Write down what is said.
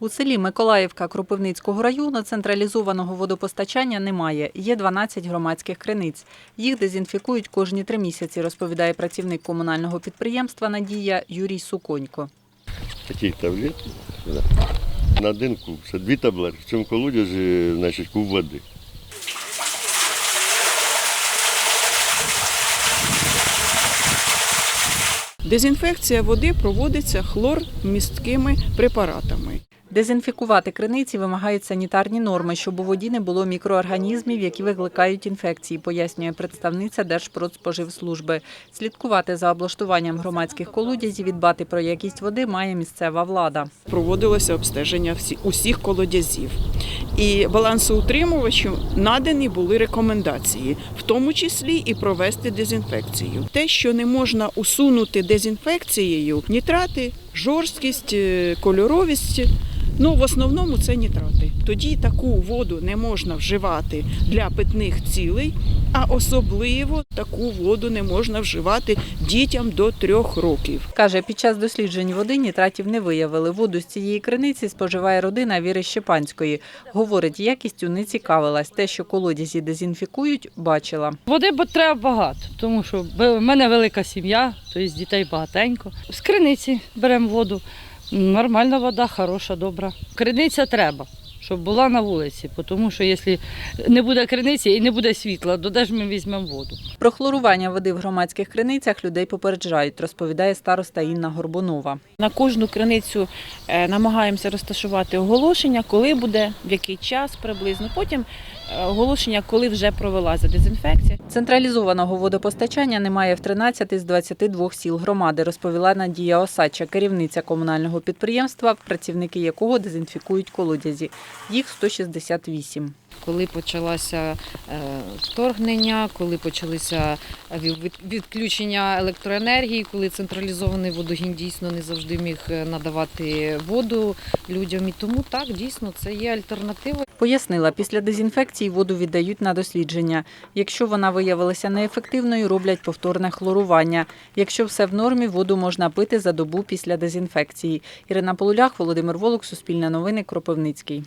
У селі Миколаївка Кропивницького району централізованого водопостачання немає. Є 12 громадських криниць. Їх дезінфікують кожні три місяці, розповідає працівник комунального підприємства Надія Юрій Суконько. таких таблет на один куб. Це дві таблетки. В цьому колодязі значить, куб води. Дезінфекція води проводиться хлормісткими препаратами. Дезінфікувати криниці вимагають санітарні норми, щоб у воді не було мікроорганізмів, які викликають інфекції, пояснює представниця Держпродспоживслужби. Слідкувати за облаштуванням громадських колодязів і дбати про якість води має місцева влада. Проводилося обстеження усіх колодязів. І балансоутримувачам надані були рекомендації, в тому числі і провести дезінфекцію. Те, що не можна усунути дезінфекцією, нітрати, жорсткість, е, кольоровість. Ну, в основному це нітрати. Тоді таку воду не можна вживати для питних цілей, а особливо таку воду не можна вживати дітям до трьох років. Каже, під час досліджень води нітратів не виявили. Воду з цієї криниці споживає родина Віри Щепанської. Говорить, якістю не цікавилась. Те, що колодязі дезінфікують, бачила. Води бо треба багато, тому що в мене велика сім'я, тобто дітей багатенько. З криниці беремо воду. Нормальна вода, хороша, добра. Криниця треба, щоб була на вулиці, тому що якщо не буде криниці і не буде світла, то де ж ми візьмемо воду? Про хлорування води в громадських криницях людей попереджають, розповідає староста Інна Горбунова. На кожну криницю е, намагаємося розташувати оголошення, коли буде, в який час приблизно. Потім е, оголошення, коли вже провелася дезінфекція. Централізованого водопостачання немає в 13 з 22 сіл громади, розповіла Надія Осадча, керівниця комунального підприємства, працівники якого дезінфікують колодязі. Їх 168. коли почалося е, вторгнення, коли почалися від- відключення електроенергії, коли централізований водогін дійсно не завжди міг е, надавати воду людям. І тому так дійсно це є альтернатива. Пояснила, після дезінфекції воду віддають на дослідження. Якщо вона виявилася неефективною, роблять повторне хлорування. Якщо все в нормі, воду можна пити за добу після дезінфекції. Ірина Полулях, Володимир Волок, Суспільне новини, Кропивницький.